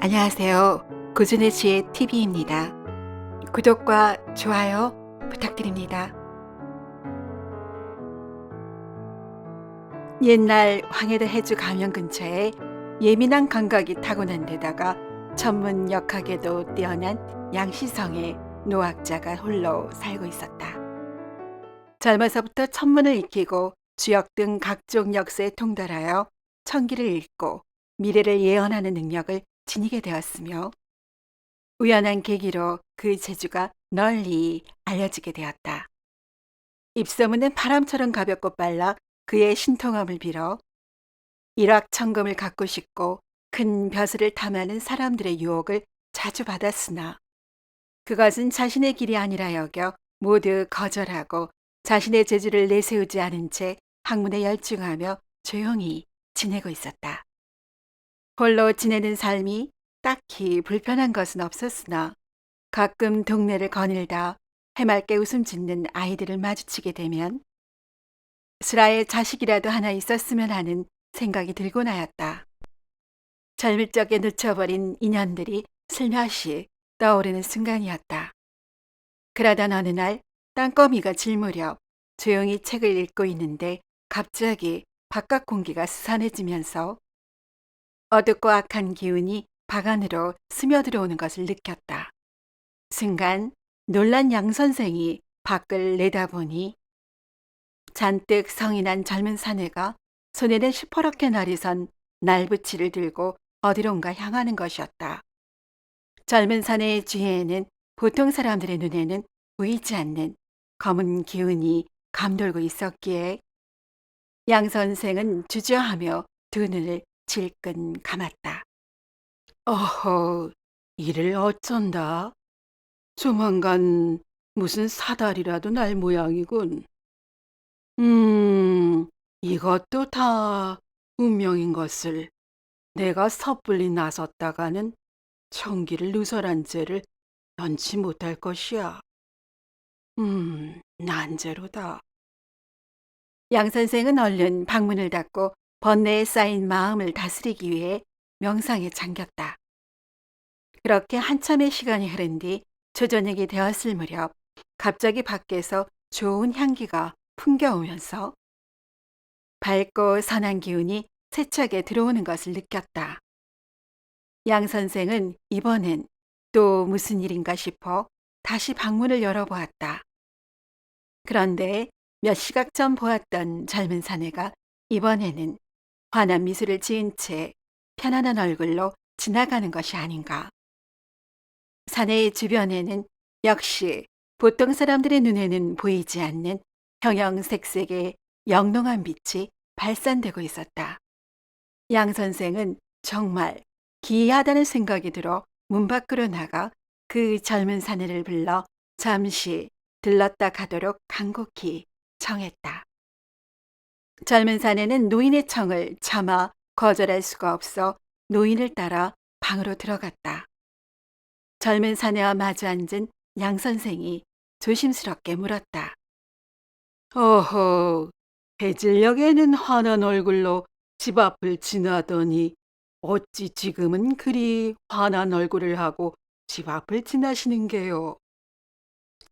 안녕하세요. 고준의 지혜 TV입니다. 구독과 좋아요 부탁드립니다. 옛날 황해도 해주 가면 근처에 예민한 감각이 타고난 데다가 천문 역학에도 뛰어난 양시성의 노학자가 홀로 살고 있었다. 젊어서부터 천문을 익히고 주역 등 각종 역사에 통달하여 천기를 읽고 미래를 예언하는 능력을 지니게 되었으며 우연한 계기로 그 재주가 널리 알려지게 되었다. 입소문은 바람처럼 가볍고 빨라 그의 신통함을 빌어 일확천금을 갖고 싶고 큰 벼슬을 탐하는 사람들의 유혹을 자주 받았으나 그것은 자신의 길이 아니라 여겨 모두 거절하고 자신의 재주를 내세우지 않은 채 학문에 열중하며 조용히 지내고 있었다. 홀로 지내는 삶이 딱히 불편한 것은 없었으나 가끔 동네를 거닐다 해맑게 웃음 짓는 아이들을 마주치게 되면 슬아의 자식이라도 하나 있었으면 하는 생각이 들곤 하였다. 젊을 적에 놓쳐버린 인연들이 슬며시 떠오르는 순간이었다. 그러던 어느 날 땅거미가 질 무렵 조용히 책을 읽고 있는데 갑자기 바깥 공기가 스산해지면서 어둡고 악한 기운이 방 안으로 스며들어오는 것을 느꼈다. 순간 놀란 양 선생이 밖을 내다보니 잔뜩 성이 난 젊은 사내가 손에는 시퍼렇게 날이 선 날붙이를 들고 어디론가 향하는 것이었다. 젊은 사내의 뒤에는 보통 사람들의 눈에는 보이지 않는 검은 기운이 감돌고 있었기에 양 선생은 주저하며 두 눈을 질끈 감았다. 어허, 이를 어쩐다. 조만간 무슨 사달이라도 날 모양이군. 음, 이것도 다 운명인 것을 내가 섣불리 나섰다가는 청기를 누설한 죄를 면치 못할 것이야. 음, 난제로다. 양 선생은 얼른 방문을 닫고 번뇌에 쌓인 마음을 다스리기 위해 명상에 잠겼다. 그렇게 한참의 시간이 흐른 뒤 초저녁이 되었을 무렵 갑자기 밖에서 좋은 향기가 풍겨오면서 밝고 선한 기운이 세차게 들어오는 것을 느꼈다. 양 선생은 이번엔 또 무슨 일인가 싶어 다시 방문을 열어보았다. 그런데 몇 시각 전 보았던 젊은 사내가 이번에는 환한 미소를 지은 채 편안한 얼굴로 지나가는 것이 아닌가. 사내의 주변에는 역시 보통 사람들의 눈에는 보이지 않는 형형색색의 영롱한 빛이 발산되고 있었다. 양 선생은 정말 기이하다는 생각이 들어 문 밖으로 나가 그 젊은 사내를 불러 잠시 들렀다 가도록 간곡히 청했다. 젊은 사내는 노인의 청을 차마 거절할 수가 없어 노인을 따라 방으로 들어갔다. 젊은 사내와 마주 앉은 양 선생이 조심스럽게 물었다. 어허, 해질녘에는 환한 얼굴로 집 앞을 지나더니 어찌 지금은 그리 환한 얼굴을 하고 집 앞을 지나시는 게요?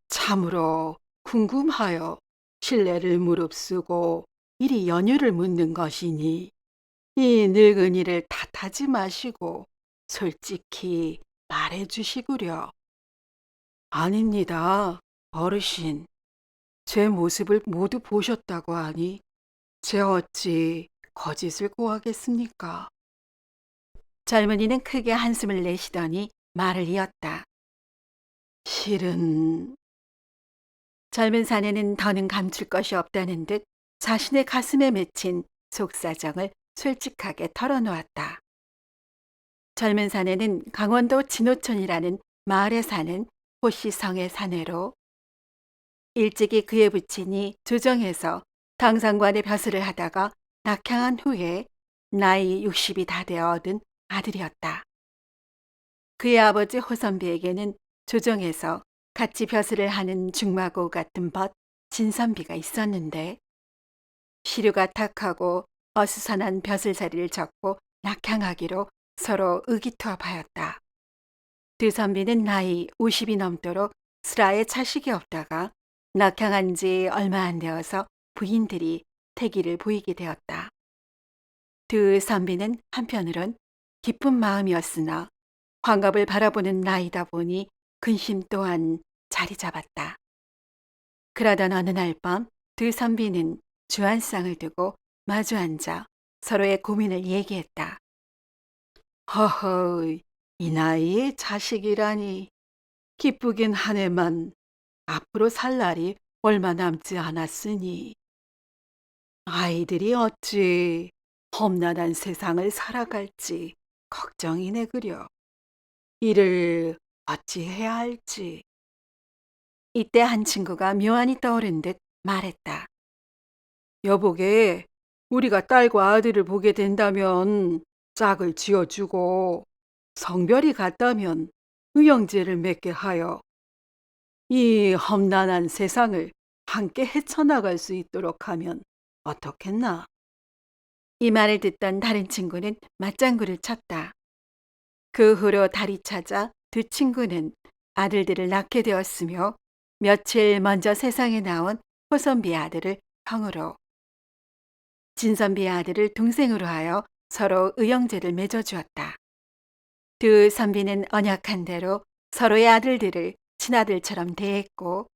참으로 궁금하여 신뢰를 무릅쓰고 이리 연유를 묻는 것이니 이 늙은이를 탓하지 마시고 솔직히 말해 주시구려. 아닙니다, 어르신. 제 모습을 모두 보셨다고 하니 제 어찌 거짓을 고하겠습니까? 젊은이는 크게 한숨을 내쉬더니 말을 이었다. 실은 젊은 사내는 더는 감출 것이 없다는 듯 자신의 가슴에 맺힌 속사정을 솔직하게 털어놓았다. 젊은 사내는 강원도 진호천이라는 마을에 사는 호시성의 사내로 일찍이 그의 부친이 조정에서 당상관의 벼슬을 하다가 낙향한 후에 나이 60이 다 되어 얻은 아들이었다. 그의 아버지 호선비에게는 조정에서 같이 벼슬을 하는 중마고 같은 벗 진선비가 있었는데 시류가 탁하고 어수선한 벼슬자리를 접고 낙향하기로 서로 의기투합하였다. 두 선비는 나이 50이 넘도록 슬아에 자식이 없다가 낙향한 지 얼마 안 되어서 부인들이 태기를 보이게 되었다. 두 선비는 한편으론 기쁜 마음이었으나 환갑을 바라보는 나이다 보니 근심 또한 자리 잡았다. 그러던 어느 날 밤 두 선비는 주안상을 두고 마주 앉아 서로의 고민을 얘기했다. 허허, 이 나이에 자식이라니. 기쁘긴 하네만 앞으로 살 날이 얼마 남지 않았으니. 아이들이 어찌 험난한 세상을 살아갈지 걱정이네 그려. 이를 어찌 해야 할지. 이때 한 친구가 묘안이 떠오른 듯 말했다. 여보게, 우리가 딸과 아들을 보게 된다면 짝을 지어주고 성별이 같다면 의형제를 맺게 하여 이 험난한 세상을 함께 헤쳐나갈 수 있도록 하면 어떻겠나? 이 말을 듣던 다른 친구는 맞장구를 쳤다. 그 후로 달이 찾아 두 친구는 아들들을 낳게 되었으며 며칠 먼저 세상에 나온 호선비의 아들을 형으로 진선비의 아들을 동생으로 하여 서로 의형제를 맺어주었다. 두 선비는 언약한 대로 서로의 아들들을 친아들처럼 대했고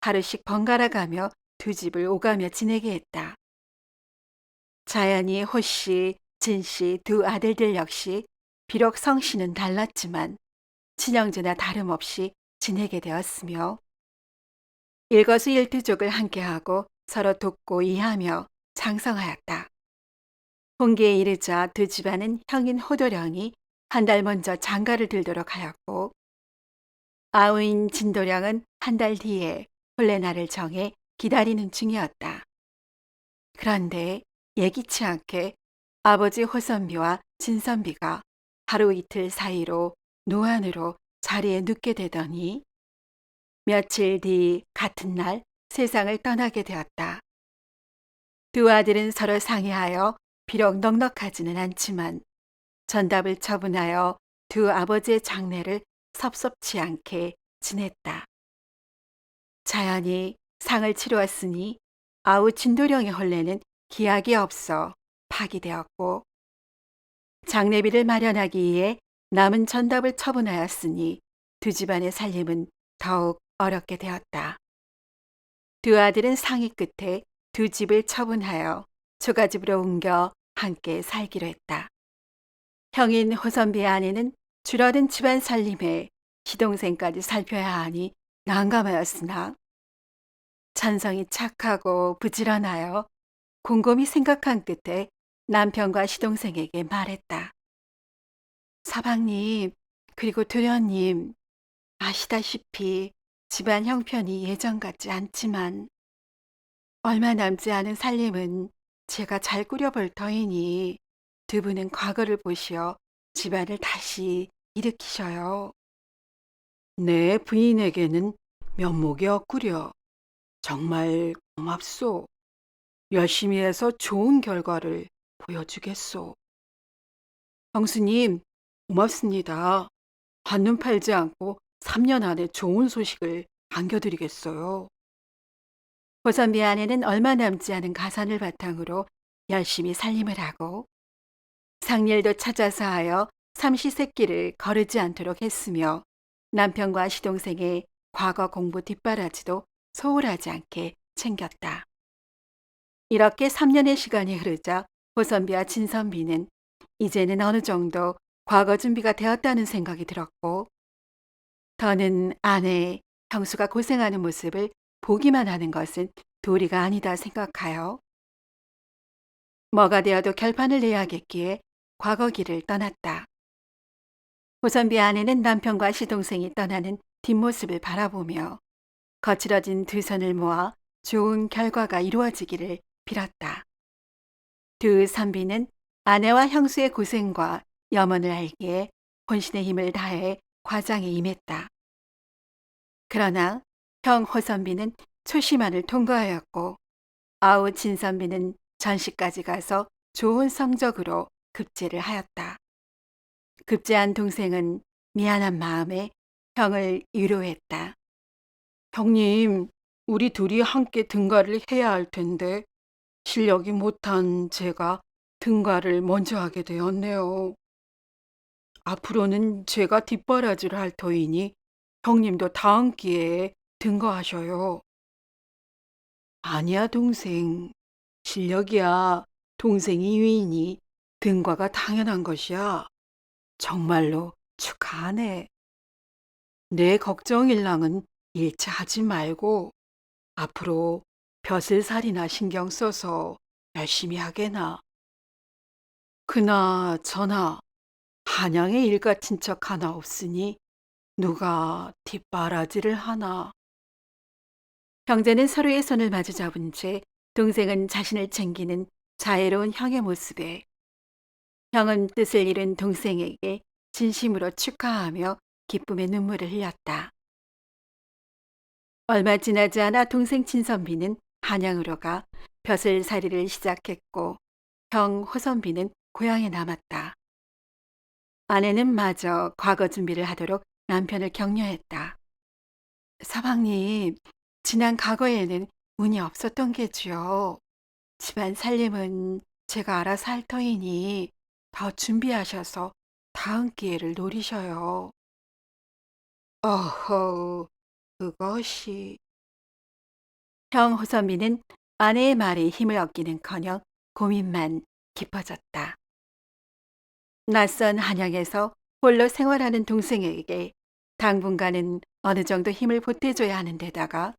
하루씩 번갈아 가며 두 집을 오가며 지내게 했다. 자연히 호씨, 진씨 두 아들들 역시 비록 성씨는 달랐지만 친형제나 다름없이 지내게 되었으며 일거수일투족을 함께하고 서로 돕고 이해하며 장성하였다. 홍기에 이르자 두 집안은 형인 호도령이 한 달 먼저 장가를 들도록 하였고 아우인 진도령은 한 달 뒤에 혼례 날을 정해 기다리는 중이었다. 그런데 예기치 않게 아버지 호선비와 진선비가 하루 이틀 사이로 노안으로 자리에 눕게 되더니 며칠 뒤 같은 날 세상을 떠나게 되었다. 두 아들은 서로 상의하여 비록 넉넉하지는 않지만 전답을 처분하여 두 아버지의 장례를 섭섭치 않게 지냈다. 자연히 상을 치루었으니 아우 진도령의 혼례는 기약이 없어 파기되었고 장례비를 마련하기 위해 남은 전답을 처분하였으니 두 집안의 살림은 더욱 어렵게 되었다. 두 아들은 상의 끝에 두 집을 처분하여 초가집으로 옮겨 함께 살기로 했다. 형인 호선비의 아내는 줄어든 집안 살림에 시동생까지 살펴야 하니 난감하였으나 찬성이 착하고 부지런하여 곰곰이 생각한 끝에 남편과 시동생에게 말했다. 사방님, 그리고 도련님, 아시다시피 집안 형편이 예전 같지 않지만 얼마 남지 않은 살림은 제가 잘 꾸려볼 터이니 두 분은 과거를 보시어 집안을 다시 일으키셔요. 내 부인에게는 면목이 없구려. 정말 고맙소. 열심히 해서 좋은 결과를 보여주겠소. 형수님, 고맙습니다. 한눈 팔지 않고 3년 안에 좋은 소식을 안겨드리겠어요. 호선비 아내는 얼마 남지 않은 가산을 바탕으로 열심히 살림을 하고 상일도 찾아서 하여 삼시세끼를 거르지 않도록 했으며 남편과 시동생의 과거 공부 뒷바라지도 소홀하지 않게 챙겼다. 이렇게 3년의 시간이 흐르자 호선비와 진선비는 이제는 어느 정도 과거 준비가 되었다는 생각이 들었고 더는 아내 형수가 고생하는 모습을 보기만 하는 것은 도리가 아니다 생각하여 뭐가 되어도 결판을 내야겠기에 과거 길을 떠났다. 호선비 아내는 남편과 시동생이 떠나는 뒷모습을 바라보며 거칠어진 두 손을 모아 좋은 결과가 이루어지기를 빌었다. 두 선비는 아내와 형수의 고생과 염원을 알기에 혼신의 힘을 다해 과장에 임했다. 그러나 형 호선비는 초심안을 통과하였고 아우 진선비는 전시까지 가서 좋은 성적으로 급제를 하였다. 급제한 동생은 미안한 마음에 형을 위로했다. 형님, 우리 둘이 함께 등가를 해야 할 텐데 실력이 못한 제가 등가를 먼저 하게 되었네요. 앞으로는 제가 뒷바라지를 할 터이니 형님도 다음 기회에 등가하셔요. 아니야, 동생. 실력이야. 동생이 위인이 등과가 당연한 것이야. 정말로 축하하네. 내 걱정 일랑은 일체 하지 말고 앞으로 벼슬살이나 신경 써서 열심히 하게나. 그나 저나 한양에 일 같은 척 하나 없으니 누가 뒷바라지를 하나. 형제는 서로의 손을 마주 잡은 채 동생은 자신을 챙기는 자애로운 형의 모습에 형은 뜻을 잃은 동생에게 진심으로 축하하며 기쁨의 눈물을 흘렸다. 얼마 지나지 않아 동생 진선비는 한양으로 가 벼슬살이를 시작했고 형 호선비는 고향에 남았다. 아내는 마저 과거 준비를 하도록 남편을 격려했다. 서방님, 지난 과거에는 운이 없었던 게지요. 집안 살림은 제가 알아서 할 터이니 더 준비하셔서 다음 기회를 노리셔요. 어허, 그것이. 형 호선비는 아내의 말에 힘을 얻기는커녕 고민만 깊어졌다. 낯선 한양에서 홀로 생활하는 동생에게 당분간은 어느 정도 힘을 보태줘야 하는 데다가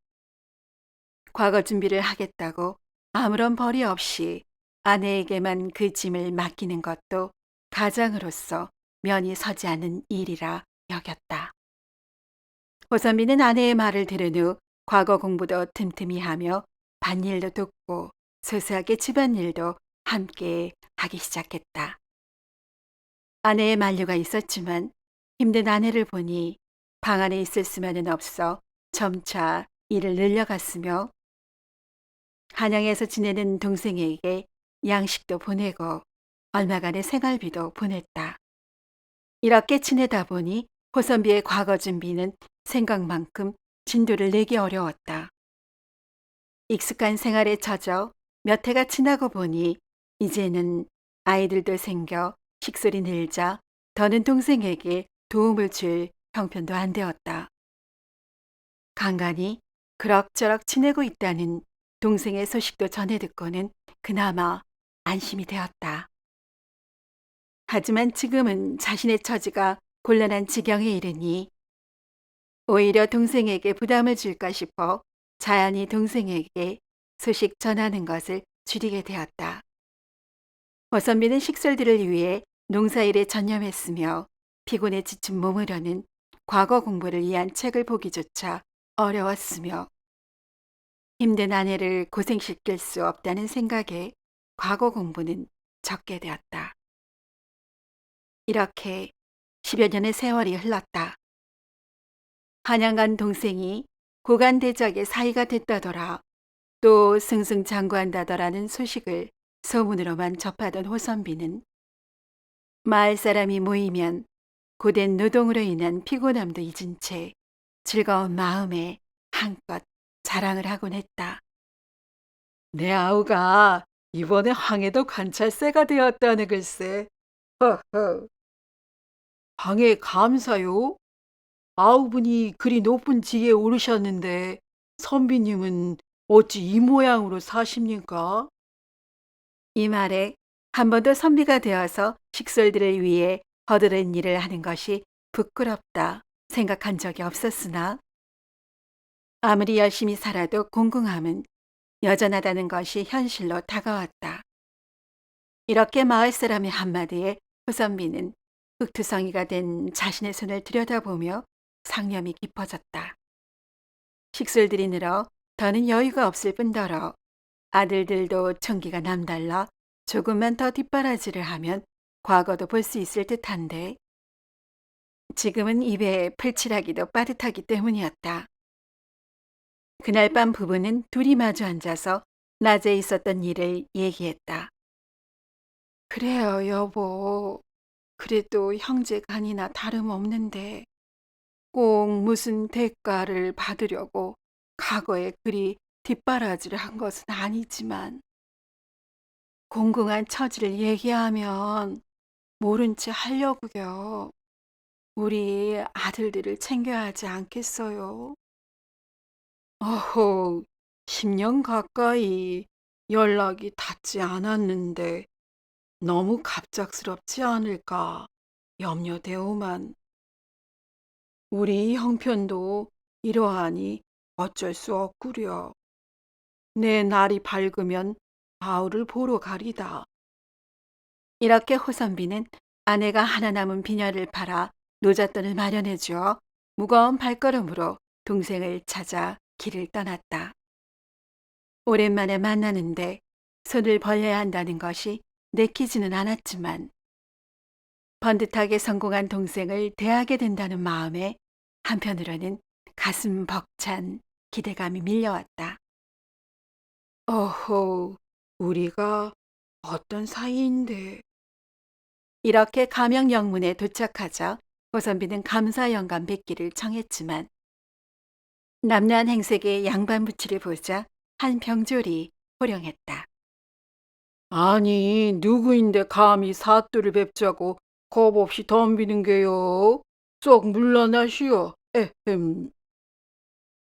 과거 준비를 하겠다고 아무런 벌이 없이 아내에게만 그 짐을 맡기는 것도 가장으로서 면이 서지 않는 일이라 여겼다. 호선비는 아내의 말을 들은 후 과거 공부도 틈틈이 하며 밭일도 돕고 소소하게 집안일도 함께 하기 시작했다. 아내의 만류가 있었지만 힘든 아내를 보니 방 안에 있을 수만은 없어 점차 일을 늘려갔으며 한양에서 지내는 동생에게 양식도 보내고 얼마간의 생활비도 보냈다. 이렇게 지내다 보니 호선비의 과거 준비는 생각만큼 진도를 내기 어려웠다. 익숙한 생활에 젖어 몇 해가 지나고 보니 이제는 아이들도 생겨 식솔이 늘자 더는 동생에게 도움을 줄 형편도 안 되었다. 간간히 그럭저럭 지내고 있다는 동생의 소식도 전해 듣고는 그나마 안심이 되었다. 하지만 지금은 자신의 처지가 곤란한 지경에 이르니 오히려 동생에게 부담을 줄까 싶어 자연히 동생에게 소식 전하는 것을 줄이게 되었다. 어선비는 식솔들을 위해 농사일에 전념했으며 피곤에 지친 몸으로는 과거 공부를 위한 책을 보기조차 어려웠으며 힘든 아내를 고생시킬 수 없다는 생각에 과거 공부는 적게 되었다. 이렇게 10여 년의 세월이 흘렀다. 한양간 동생이 고관대적의 사이가 됐다더라. 또 승승장구한다더라는 소식을 소문으로만 접하던 호선비는 마을 사람이 모이면 고된 노동으로 인한 피곤함도 잊은 채 즐거운 마음에 한껏 자랑을 하곤 했다. 내 아우가 이번에 황해도 관찰세가 되었다네 글쎄. 허허. 황해 감사요? 아우분이 그리 높은 지에 오르셨는데 선비님은 어찌 이 모양으로 사십니까? 이 말에 한 번도 선비가 되어서 식솔들을 위해 허드렛 일을 하는 것이 부끄럽다 생각한 적이 없었으나 아무리 열심히 살아도 공공함은 여전하다는 것이 현실로 다가왔다. 이렇게 마을 사람의 한마디에 후선비는 흑투성이가 된 자신의 손을 들여다보며 상념이 깊어졌다. 식솔들이 늘어 더는 여유가 없을 뿐더러 아들들도 청기가 남달라 조금만 더 뒷바라지를 하면 과거도 볼 수 있을 듯한데 지금은 입에 풀칠하기도 빠듯하기 때문이었다. 그날 밤 부부는 둘이 마주 앉아서 낮에 있었던 일을 얘기했다. 그래요, 여보. 그래도 형제 간이나 다름없는데 꼭 무슨 대가를 받으려고 과거에 그리 뒷바라지를 한 것은 아니지만 공공한 처지를 얘기하면 모른 채 하려고요. 우리 아들들을 챙겨야 하지 않겠어요? 어허, 10년 가까이 연락이 닿지 않았는데 너무 갑작스럽지 않을까 염려되오만 우리 형편도 이러하니 어쩔 수 없구려. 내 날이 밝으면 바울을 보러 가리다. 이렇게 호선비는 아내가 하나 남은 비녀를 팔아 노잣돈을 마련해 주어 무거운 발걸음으로 동생을 찾아 길을 떠났다. 오랜만에 만나는데 손을 벌려야 한다는 것이 내키지는 않았지만 번듯하게 성공한 동생을 대하게 된다는 마음에 한편으로는 가슴 벅찬 기대감이 밀려왔다. 어허, 우리가 어떤 사이인데. 이렇게 가명 영문에 도착하자 호선비는 감사 영감 뵙기를 청했지만 남란 행색의 양반 부치를 보자 한 병졸이 호령했다. 아니, 누구인데 감히 사또를 뵙자고 겁 없이 덤비는 게요? 쏙 물러나시오. 에헴.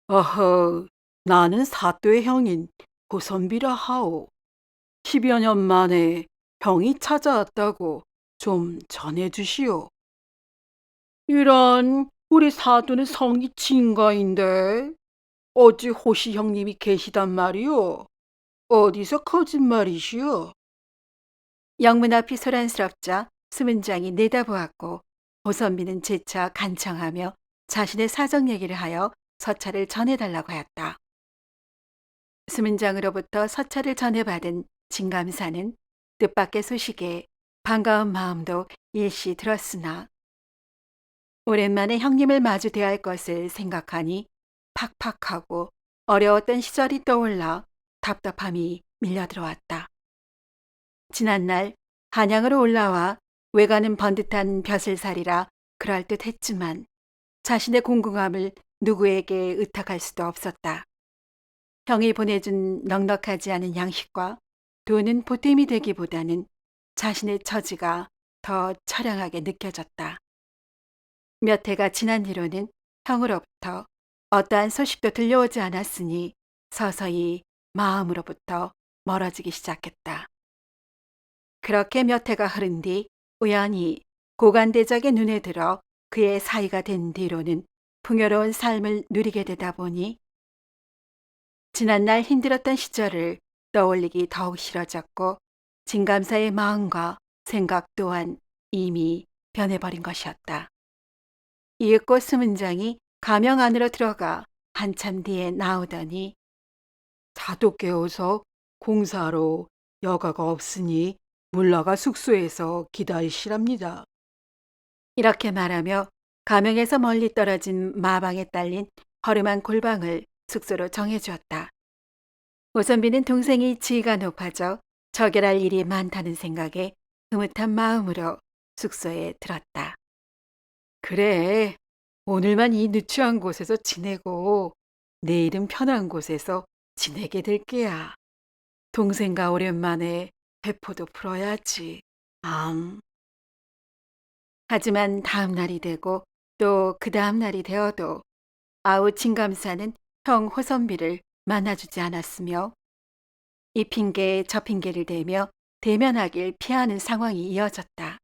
어허, 나는 사또의 형인 고선비라 하오. 10여 년 만에 형이 찾아왔다고 좀 전해주시오. 이런 우리 사또는 성이 진가인데 어찌 호시 형님이 계시단 말이오? 어디서 거짓말이시오? 영문 앞이 소란스럽자 수문장이 내다보았고 고선비는 재차 간청하며 자신의 사정 얘기를 하여 서찰을 전해달라고 하였다. 수문장으로부터 서찰을 전해받은 진감사는 뜻밖의 소식에 반가운 마음도 일시 들었으나 오랜만에 형님을 마주 대할 것을 생각하니 팍팍하고 어려웠던 시절이 떠올라 답답함이 밀려들어왔다. 지난날 한양으로 올라와 외가는 번듯한 벼슬 살이라 그럴듯 했지만 자신의 공공함을 누구에게 의탁할 수도 없었다. 형이 보내준 넉넉하지 않은 양식과 돈은 보탬이 되기보다는 자신의 처지가 더 처량하게 느껴졌다. 몇 해가 지난 뒤로는 형으로부터 어떠한 소식도 들려오지 않았으니 서서히 마음으로부터 멀어지기 시작했다. 그렇게 몇 해가 흐른 뒤 우연히 고관대적의 눈에 들어 그의 사이가 된 뒤로는 풍요로운 삶을 누리게 되다 보니 지난날 힘들었던 시절을 떠올리기 더욱 싫어졌고 진감사의 마음과 생각 또한 이미 변해버린 것이었다. 이윽고 수문장이 가명 안으로 들어가 한참 뒤에 나오더니 자도 깨워서 공사로 여가가 없으니 물러가 숙소에서 기다리시랍니다. 이렇게 말하며 가명에서 멀리 떨어진 마방에 딸린 허름한 골방을 숙소로 정해주었다. 오선비는 동생이 지위가 높아져 저결할 일이 많다는 생각에 흐뭇한 마음으로 숙소에 들었다. 그래, 오늘만 이 누추한 곳에서 지내고 내일은 편한 곳에서 지내게 될 게야. 동생과 오랜만에 배포도 풀어야지. 암. 하지만 다음 날이 되고 또 그 다음 날이 되어도 아우 진감사는 형 호선비를 만나주지 않았으며 이 핑계에 저 핑계를 대며 대면하길 피하는 상황이 이어졌다.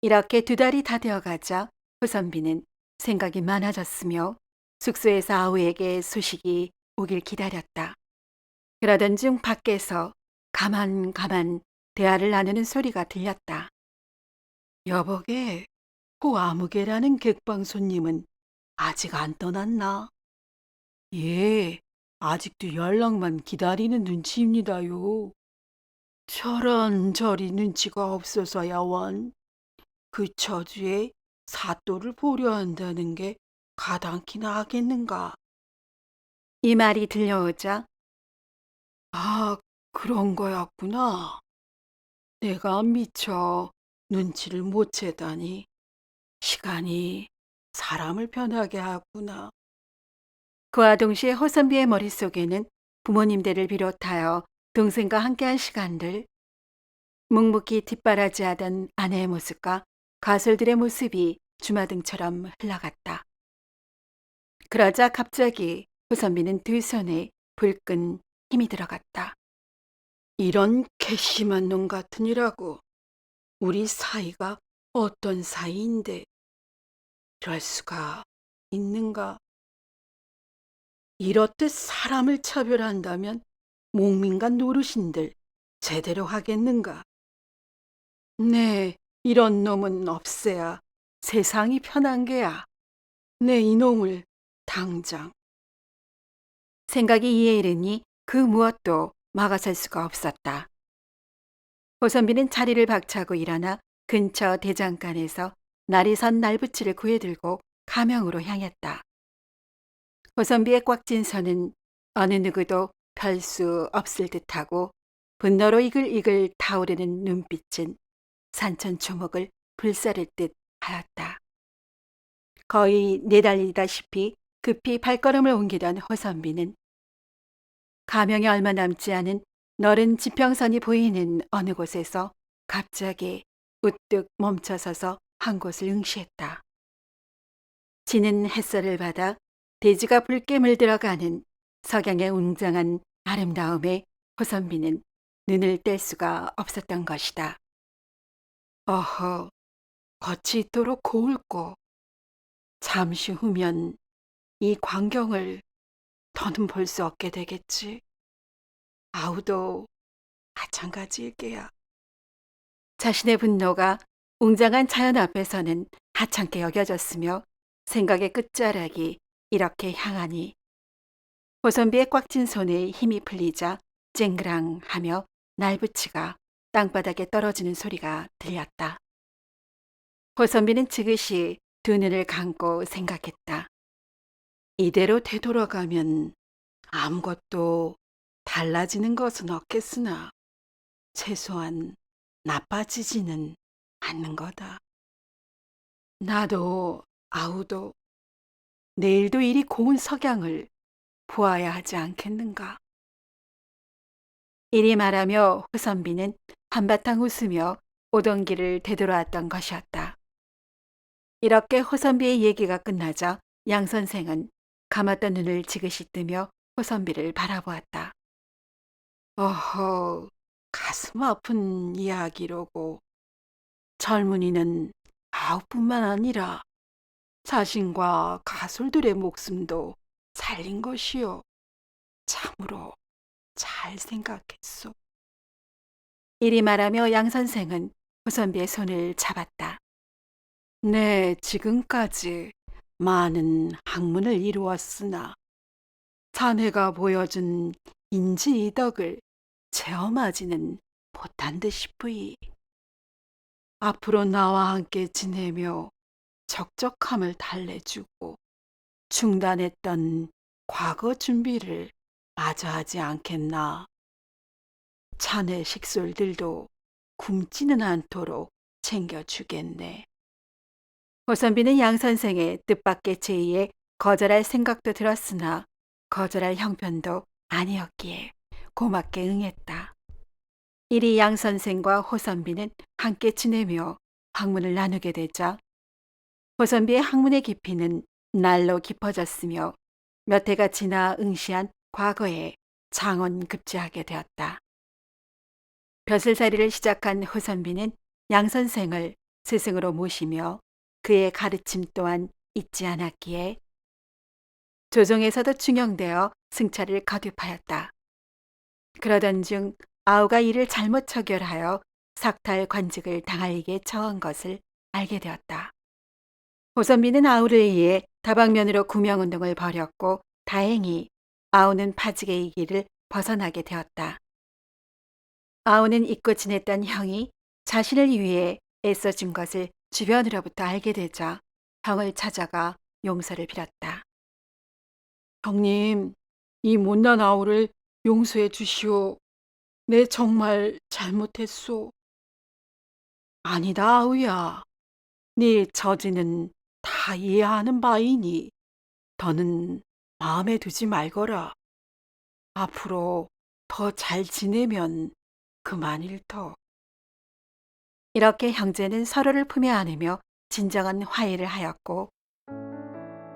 이렇게 두 달이 다 되어가자 호선비는 생각이 많아졌으며 숙소에서 아우에게 소식이 오길 기다렸다. 그러던 중 밖에서 가만 가만 대화를 나누는 소리가 들렸다. 여보게, 호 아무개라는 객방 손님은 아직 안 떠났나? 예, 아직도 연락만 기다리는 눈치입니다요. 저런 저리 눈치가 없어서야 원. 그 처주에 사또를 보려 한다는 게 가당키나 하겠는가? 이 말이 들려오자 아, 그런 거였구나. 내가 미처 눈치를 못 채다니. 시간이 사람을 변하게 하구나. 그와 동시에 호선비의 머릿속에는 부모님들을 비롯하여 동생과 함께한 시간들, 묵묵히 뒷바라지하던 아내의 모습과 가솔들의 모습이 주마등처럼 흘러갔다. 그러자 갑자기 호선비는 두 손에 불끈 힘이 들어갔다. 이런 괘씸한 놈 같으니라고. 우리 사이가 어떤 사이인데 이럴 수가 있는가? 이렇듯 사람을 차별한다면 목민과 노르신들 제대로 하겠는가? 네, 이런 놈은 없애야 세상이 편한 게야. 내 이놈을 당장 생각이 이에 이르니 그 무엇도 막아설 수가 없었다. 호선비는 자리를 박차고 일어나 근처 대장간에서 날이 선 날붙이를 구해들고 가명으로 향했다. 호선비의 꽉찐 손은 어느 누구도 펼수 없을 듯하고 분노로 이글이글 타오르는 눈빛은 산천 초목을 불사를 듯 하였다. 거의 내달리다시피 급히 발걸음을 옮기던 호선비는 가명이 얼마 남지 않은 너른 지평선이 보이는 어느 곳에서 갑자기 우뚝 멈춰서서 한 곳을 응시했다. 지는 햇살을 받아 대지가 붉게 물들어가는 석양의 웅장한 아름다움에 호선비는 눈을 뗄 수가 없었던 것이다. 어허, 겉이 있도록 고울고 잠시 후면 이 광경을 더는 볼 수 없게 되겠지. 아우도 마찬가지일 게야. 자신의 분노가 웅장한 자연 앞에서는 하찮게 여겨졌으며 생각의 끝자락이 이렇게 향하니 호선비의 꽉 찐 손에 힘이 풀리자 쨍그랑하며 날붙이가 땅바닥에 떨어지는 소리가 들렸다. 호선비는 지그시 두 눈을 감고 생각했다. 이대로 되돌아가면 아무것도 달라지는 것은 없겠으나 최소한 나빠지지는 않는 거다. 나도 아우도 내일도 이리 고운 석양을 보아야 하지 않겠는가? 이리 말하며 호선비는 한바탕 웃으며 오던 길을 되돌아왔던 것이었다. 이렇게 호선비의 얘기가 끝나자 양 선생은 감았던 눈을 지그시 뜨며 호선비를 바라보았다. 어허, 가슴 아픈 이야기로고 젊은이는 아우뿐만 아니라 자신과 가솔들의 목숨도 살린 것이요. 참으로 잘 생각했소. 이리 말하며 양 선생은 호선비의 손을 잡았다. 네, 지금까지 많은 학문을 이루었으나 자네가 보여준 인지 이덕을 체험하지는 못한 듯 싶으이. 앞으로 나와 함께 지내며 적적함을 달래주고 중단했던 과거 준비를 마저 하지 않겠나. 자네 식솔들도 굶지는 않도록 챙겨주겠네. 호선비는 양 선생의 뜻밖의 제의에 거절할 생각도 들었으나 거절할 형편도 아니었기에 고맙게 응했다. 이리 양 선생과 호선비는 함께 지내며 학문을 나누게 되자 호선비의 학문의 깊이는 날로 깊어졌으며 몇 해가 지나 응시한 과거에 장원급제하게 되었다. 벼슬살이를 시작한 호선비는 양 선생을 스승으로 모시며 그의 가르침 또한 잊지 않았기에 조정에서도 중용되어 승차를 거듭하였다. 그러던 중 아우가 이를 잘못 처결하여 삭탈 관직을 당할 일에 처한 것을 알게 되었다. 호선비는 아우를 위해 다방면으로 구명운동을 벌였고 다행히 아우는 파직의 이기를 벗어나게 되었다. 아우는 잊고 지냈던 형이 자신을 위해 애써준 것을 주변으로부터 알게 되자 형을 찾아가 용서를 빌었다. 형님, 이 못난 아우를 용서해 주시오. 내 정말 잘못했소. 아니다, 아우야. 네 처지는 다 이해하는 바이니 더는 마음에 두지 말거라. 앞으로 더 잘 지내면 그만 일 터. 이렇게 형제는 서로를 품에 안으며 진정한 화해를 하였고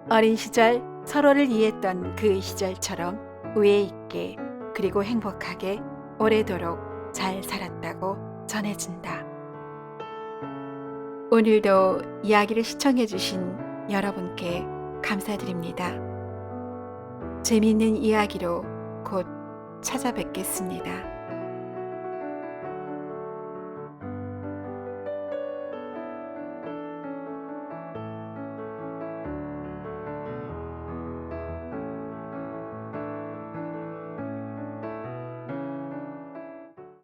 어린 시절 서로를 이해했던 그 시절처럼 우애 있게 그리고 행복하게 오래도록 잘 살았다고 전해진다. 오늘도 이야기를 시청해 주신 여러분께 감사드립니다. 재미있는 이야기로 곧 찾아뵙겠습니다.